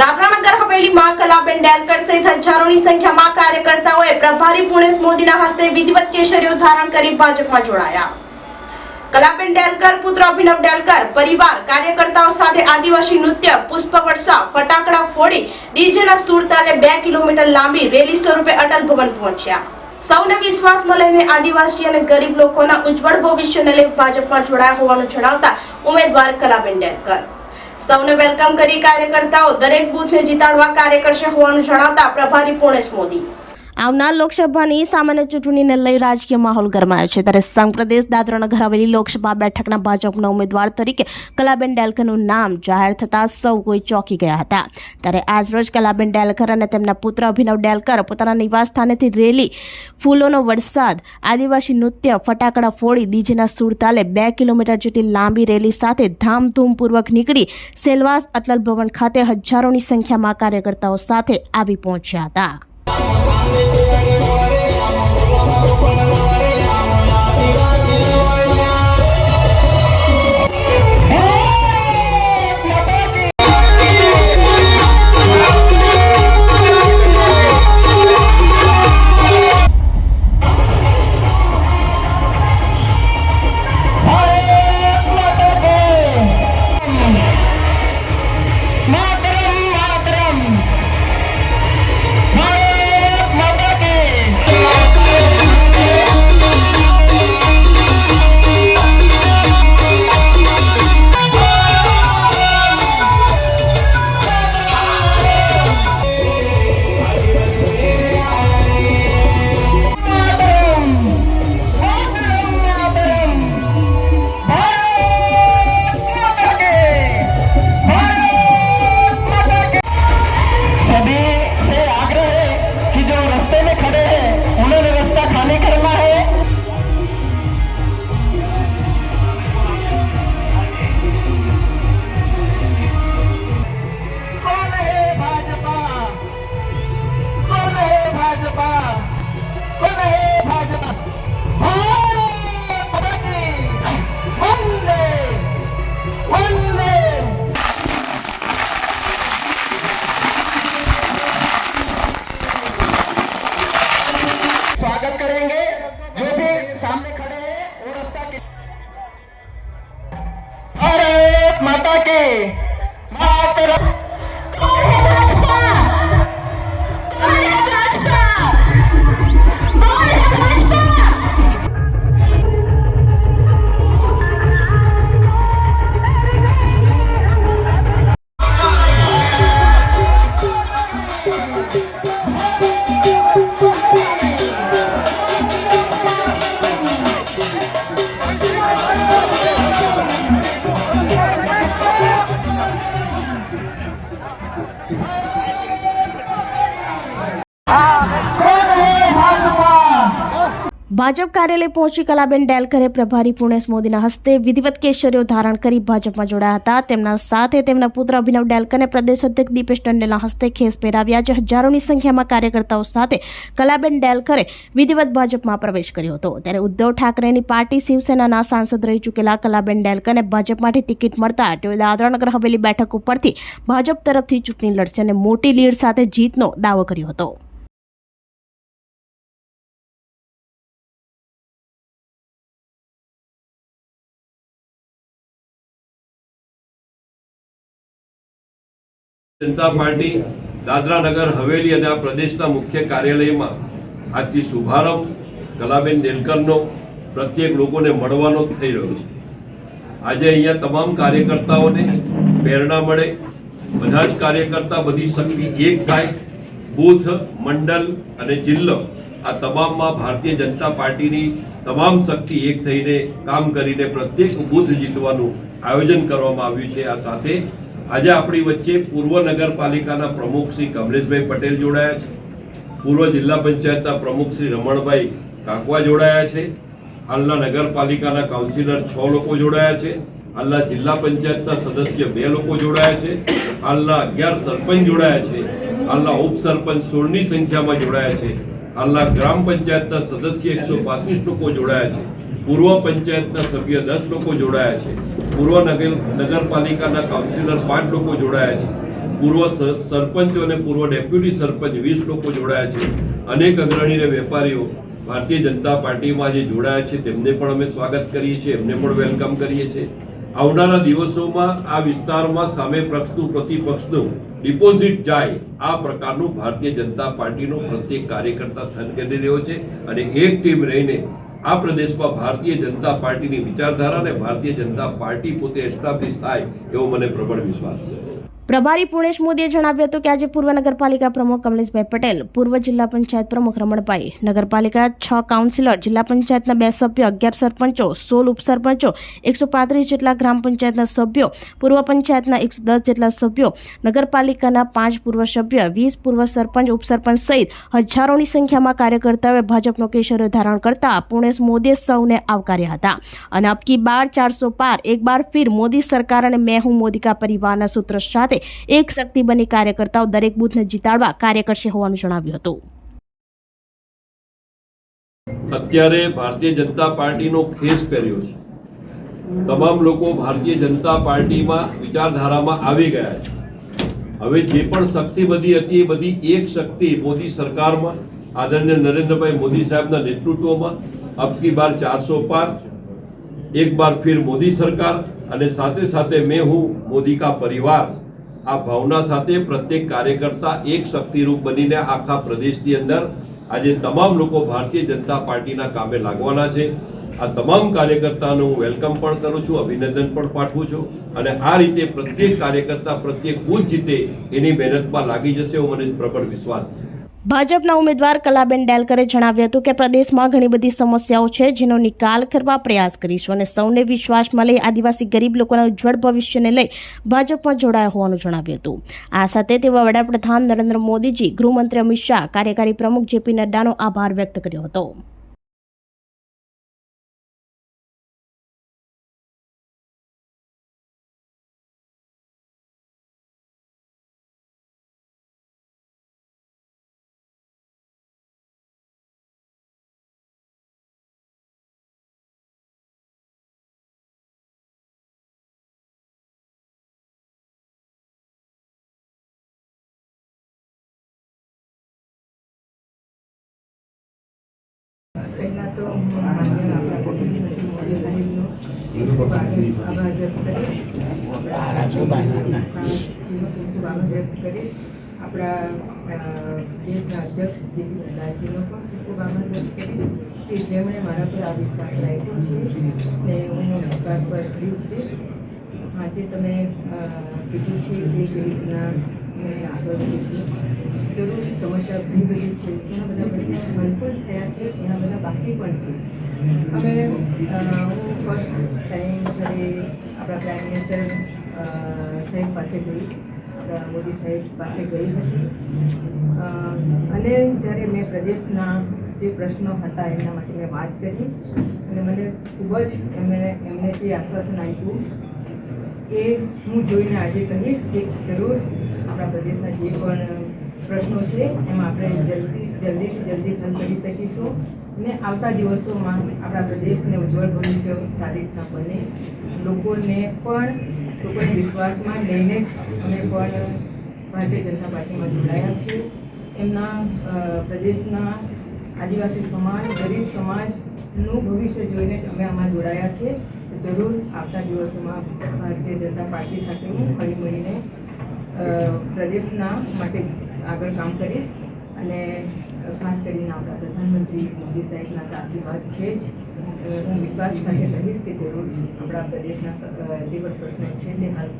દાદરાનગર હવેલીમાં કલાબેન ડેલકર સહિત હજારોની સંખ્યામાં કાર્યકર્તાઓએ પ્રભારી પુણેશ મોદીના હસ્તે વિધિવત કેસરીઓ ધારણ કરી ભાજપમાં જોડાયા. કલાબેન ડેલકર, પુત્ર અભિનવ ડેલકર, પરિવાર, કાર્યકર્તાઓ સાથે આદિવાસી નૃત્ય, પુષ્પ વર્ષા ફટાકડા ફોડી, ડીજેના સૂર તાલે બે કિલોમીટર લાંબી રેલી સ્વરૂપે અટલ ભવન પહોંચ્યા. સૌને વિશ્વાસમાં લઈને આદિવાસી અને ગરીબ લોકોના ઉજ્જવળ ભવિષ્યને લઈ ભાજપમાં જોડાયા હોવાનું જણાવતા ઉમેદવાર કલાબેન ડેલકર. સૌને વેલકમ કરી કાર્યકર્તાઓ દરેક બૂથને જીતાડવા કાર્ય કરશે હોવાનું જણાવતા પ્રભારી પૂર્ણેશ મોદી. આવનાર લોકસભાની સામાન્ય ચૂંટણીને લઈ રાજકીય માહોલ ગરમાયો છે. ત્યારે સંઘ પ્રદેશ દાદરાનગર હવેલી લોકસભા બેઠકના ભાજપના ઉમેદવાર તરીકે કલાબેન ડેલકરનું નામ જાહેર થતાં સૌ કોઈ ચોંકી ગયા હતા. ત્યારે આજરોજ કલાબેન ડેલકર અને તેમના પુત્ર અભિનવ ડેલકર પોતાના નિવાસ સ્થાનેથી રેલી, ફૂલોનો વરસાદ, આદિવાસી નૃત્ય, ફટાકડા ફોડી, ડીજેના સુરતાલે બે કિલોમીટર જેટલી લાંબી રેલી સાથે ધામધૂમપૂર્વક નીકળી સેલવાસ અટલ ભવન ખાતે હજારોની સંખ્યામાં કાર્યકર્તાઓ સાથે આવી પહોંચ્યા હતા. భారత్ మాతాకి మా ભાજપ કાર્યાલય પહોંચી કલાબેન ડેલકરે પ્રભારી પુણેશ મોદીના હસ્તે વિધિવત કેસરીઓ ધારણ કરી ભાજપમાં જોડાયા હતા. તેમના સાથે તેમના પુત્ર અભિનવ ડેલકરને પ્રદેશ અધ્યક્ષ દીપેશ ટંડેલના હસ્તે ખેસ પહેરાવ્યા જે હજારોની સંખ્યામાં કાર્યકર્તાઓ સાથે કલાબેન ડેલકરે વિધિવત ભાજપમાં પ્રવેશ કર્યો હતો. ત્યારે ઉદ્ધવ ઠાકરેની પાર્ટી શિવસેનાના સાંસદ રહી ચૂકેલા કલાબેન ડેલકરને ભાજપમાંથી ટિકિટ મળતા તેઓ દાદરાનગર હવેલી બેઠક ઉપરથી ભાજપ તરફથી ચૂંટણી લડશે અને મોટી લીડ સાથે જીતનો દાવો કર્યો હતો. જનતા પાર્ટી દાદરા નગર હવેલી અને આ પ્રદેશના મુખ્ય કાર્યાલયમાં આજથી શુભારંભ. કલાબેન દેલકરનો પ્રત્યેક લોકોને મળવાનો થઈ રહ્યો છે. આજે અહીંયા તમામ કાર્યકર્તાઓને પ્રેરણા મળે. બધા જ કાર્યકર્તા બધી શક્તિ એક થાય. બૂથ મંડળ અને જિલ્લો આ તમામમાં ભારતીય જનતા પાર્ટીની તમામ શક્તિ એક થઈને કામ કરીને પ્રત્યેક બૂથ જીતવાનું આયોજન કરવામાં આવ્યું છે. આ સાથે આજે આપણી વચ્ચે પૂર્વ નગરપાલિકાના પ્રમુખ શ્રી કમલેશભાઈ પટેલ જોડાયા છે. પૂર્વ જિલ્લા પંચાયતના પ્રમુખ શ્રી રમણભાઈ કાકવા જોડાયા છે. હાલના નગરપાલિકાના કાઉન્સિલર છ લોકો જોડાયા છે. હાલના જિલ્લા પંચાયતના સદસ્ય બે લોકો જોડાયા છે. હાલના અગિયાર સરપંચ જોડાયા છે. હાલના ઉપસરપંચ સોળની સંખ્યામાં જોડાયા છે. હાલના ગ્રામ પંચાયતના સદસ્ય એકસો પાંત્રીસ લોકો જોડાયા છે. પૂર્વ પંચાયતના સભ્ય દસ લોકો જોડાયા છે. પૂર્વ નગર નગરપાલિકાના કાઉન્સિલર પાંચ લોકો જોડાયા છે. પૂર્વ સરપંચો અને પૂર્વ ડેપ્યુટી સરપંચ વીસ લોકો જોડાયા છે. અનેક અગ્રણી વેપારીઓ ભારતીય જનતા પાર્ટીમાં જે જોડાયા છે, તેમને પણ અમે સ્વાગત કરીએ છીએ, એમને પણ વેલકમ કરીએ છીએ. આવનારા દિવસોમાં આ વિસ્તારમાં સામે પક્ષનું, પ્રતિપક્ષનું ડિપોઝિટ જાય, આ પ્રકારનું ભારતીય જનતા પાર્ટીનો પ્રત્યેક કાર્યકર્તા થન કરી રહ્યો છે અને એક ટીમ રહીને આ પ્રદેશમાં ભારતીય જનતા પાર્ટીની વિચારધારા અને ભારતીય જનતા પાર્ટી પોતે એસ્ટાબ્લિશ થાય એવો મને પ્રબળ વિશ્વાસ છે. પ્રભારી પુણેશ મોદીએ જણાવ્યું હતું કે આજે પૂર્વ નગરપાલિકા પ્રમુખ કમલેશભાઈ પટેલ, પૂર્વ જિલ્લા પંચાયત પ્રમુખ રમણભાઈ, નગરપાલિકા છ કાઉન્સિલર, જિલ્લા પંચાયતના બે સભ્યો, અગિયાર સરપંચો, સોળ ઉપસરપંચો, એકસો પાંત્રીસ જેટલા ગ્રામ પંચાયતના સભ્યો, પૂર્વ પંચાયતના એકસો દસ જેટલા સભ્યો, નગરપાલિકાના પાંચ પૂર્વ સભ્ય, વીસ પૂર્વ સરપંચ, ઉપસરપંચ સહિત હજારોની સંખ્યામાં કાર્યકર્તાઓએ ભાજપનો કેસરો ધારણ કરતા પુણેશ મોદીએ સૌને આવકાર્યા હતા. અને અબકી બાર ચારસો પાર, એક બાર ફિર મોદી સરકાર અને મેં હું મોદી કા પરિવારના સૂત્ર સાથે એક શક્તિ બની કાર્યકર્તાઓ દરેક બૂથને જીતાડવા કાર્ય કરશે હોવાનું જણાવ્યું હતું. અત્યારે ભારતીય જનતા પાર્ટીનો ખેસ પહેર્યો છે. તમામ લોકો ભારતીય જનતા પાર્ટીમાં વિચારધારામાં આવી ગયા છે. હવે જે પણ શક્તિ બધી હતી એ બધી એક શક્તિ મોદી સરકારમાં, આદરણીય નરેન્દ્રભાઈ મોદી સાહેબના નેતૃત્વમાં અબકી બાર ચારસો પાર, એક બાર ફિર મોદી સરકાર અને સાથે સાથે મેં હું મોદી કા પરિવાર. આ ભાવના સાથે પ્રત્યેક કાર્યકર્તા એક શક્તિરૂપ બનીને આખા પ્રદેશની અંદર આજે તમામ લોકો ભારતીય જનતા પાર્ટીના કામે લાગવાના છે. આ તમામ કાર્યકર્તાનું હું વેલકમ પણ કરું છું, અભિનંદન પણ પાઠવું છું અને આ રીતે પ્રત્યેક કાર્યકર્તા પ્રત્યેક બૂથ જીતે એની મહેનતમાં લાગી જશે એવો મને પ્રબળ વિશ્વાસ છે. ભાજપના ઉમેદવાર કલાબેન ડેલકરે જણાવ્યું હતું કે પ્રદેશમાં ઘણી બધી સમસ્યાઓ છે જેનો નિકાલ કરવા પ્રયાસ કરીશું અને સૌને વિશ્વાસમાં લઈ આદિવાસી ગરીબ લોકોના ઉજ્જવળ ભવિષ્યને લઈ ભાજપમાં જોડાયા હોવાનું જણાવ્યું હતું. આ સાથે તેઓ વડાપ્રધાન નરેન્દ્ર મોદીજી ગૃહમંત્રી અમિત શાહ, કાર્યકારી પ્રમુખ જેપી નડ્ડાનો આભાર વ્યક્ત કર્યો હતો. પહેલાં તો આપણા પ્રધાનમંત્રી સાહેબનો આભાર વ્યક્ત કરીશ. ખૂબ આભાર વ્યક્ત કરીશ. આપણા દેશના અધ્યક્ષ જેપી નડ્ડાજીનો પણ ખૂબ વ્યક્ત કરીશ કે જેમણે મારા પર આ વિશ્વાસ રાખ્યો છે ને હું વિશ્વાસ પર ખરી ઉતરીશ. આજે તમે કીધું છે કે કેવી રીતના મેં આગળ વધીશું. સમસ્યા ઘણી બધી છે. ઘણા બધા પ્રશ્નો પણ થયા છે ઘણા બધા બાકી પણ છે. હવે હું ફર્સ્ટ ટાઈમ જ્યારે આપણા પ્રાઇમ મિનિસ્ટર સાહેબ પાસે ગઈ, આપણા મોદી સાહેબ પાસે ગઈ હતી. અને જ્યારે મેં પ્રદેશના જે પ્રશ્નો હતા એના માટે મેં વાત કરી. અને મને ખૂબ જ એમને એમને જે આશ્વાસન આપ્યું એ હું જોઈને આજે કહીશ કે જરૂર આપણા પ્રદેશના જે પણ પ્રશ્નો છે, એમાં આપણે જલ્દી જલ્દીથી જલ્દી હલ કરી શકીશું. ને આવતા દિવસોમાં આપણા પ્રદેશને ઉજ્જવળ ભવિષ્ય સારી રીતના બને લોકોને પણ, લોકોને વિશ્વાસમાં લઈને જ અમે પણ ભારતીય જનતા પાર્ટીમાં જોડાયા છીએ. એમના પ્રદેશના આદિવાસી સમાજ, ગરીબ સમાજનું ભવિષ્ય જોઈને જ અમે આમાં જોડાયા છીએ. જરૂર આવતા દિવસોમાં ભારતીય જનતા પાર્ટી સાથે હું ફરી મળીને પ્રદેશના માટે આગળ કામ કરીશ. અને ખાસ કરીને આપણા પ્રધાનમંત્રી મોદી સાહેબના આશીર્વાદ છે જ. હું વિશ્વાસ સાથે કહીશ કે જરૂર આપણા પ્રદેશના જે પ્રશ્નો છે તે હલ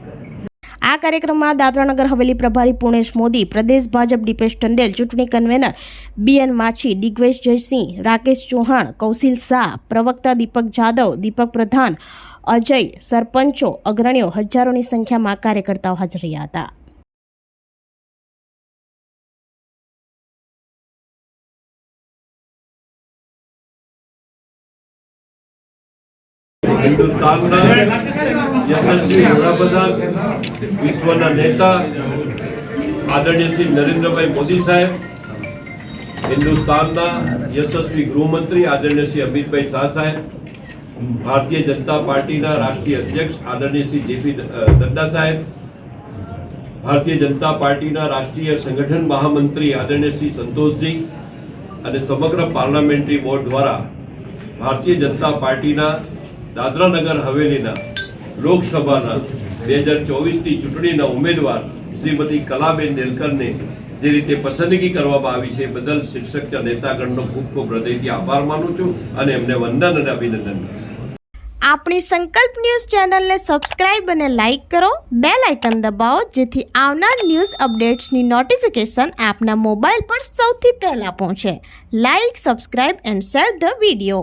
આ કાર્યક્રમમાં દાદરાનગર હવેલી પ્રભારી પુણેશ મોદી, પ્રદેશ ભાજપ દીપેશ ટંડેલ, ચૂંટણી convener B N Machhi, Digvesh Jaysinh, Rakesh Chauhan, Kaushil Shah, પ્રવક્તા દીપક જાદવ, દીપક પ્રધાન, અજય, સરપંચો, અગ્રણીઓ હજારોની સંખ્યામાં કાર્યકર્તાઓ હાજર રહ્યા હતા. હિન્દુસ્તાનના યશસ્વી વડાપ્રધાન, વિશ્વના નેતા, આદરણીય શ્રી નરેન્દ્રભાઈ મોદી સાહેબ, હિન્દુસ્તાનના યશસ્વી ગૃહમંત્રી આદરણીય શ્રી અમિતભાઈ શાહ સાહેબ, ભારતીય જનતા પાર્ટીના રાષ્ટ્રીય અધ્યક્ષ આદરણીય શ્રી જેપી નડ્ડા સાહેબ, ભારતીય જનતા પાર્ટીના રાષ્ટ્રીય સંગઠન મહામંત્રી આદરણીય શ્રી સંતોષજી અને સમગ્ર પાર્લામેન્ટરી બોર્ડ દ્વારા ભારતીય જનતા પાર્ટીના દાદરા નગર હવેલીના લોકસભાના બે હજાર ચોવીસની ચૂંટણીના ઉમેદવાર શ્રીમતી કલાબેન નેલકરને જે રીતે પસંદગી કરવામાં આવી છે બદલ શિક્ષક નેતાગણનો ખૂબ ખૂબ હૃદયથી આભાર માનું છું અને એમને વંદન અને અભિનંદન આપણી સંકલ્પ ન્યૂઝ ચેનલને સબસ્ક્રાઇબ અને લાઇક કરો. બે લાઇકન દબાવો, જેથી આવનાર ન્યૂઝ અપડેટ્સની નોટિફિકેશન આપના મોબાઈલ પર સૌથી પહેલાં પહોંચે. Like, subscribe and share the video.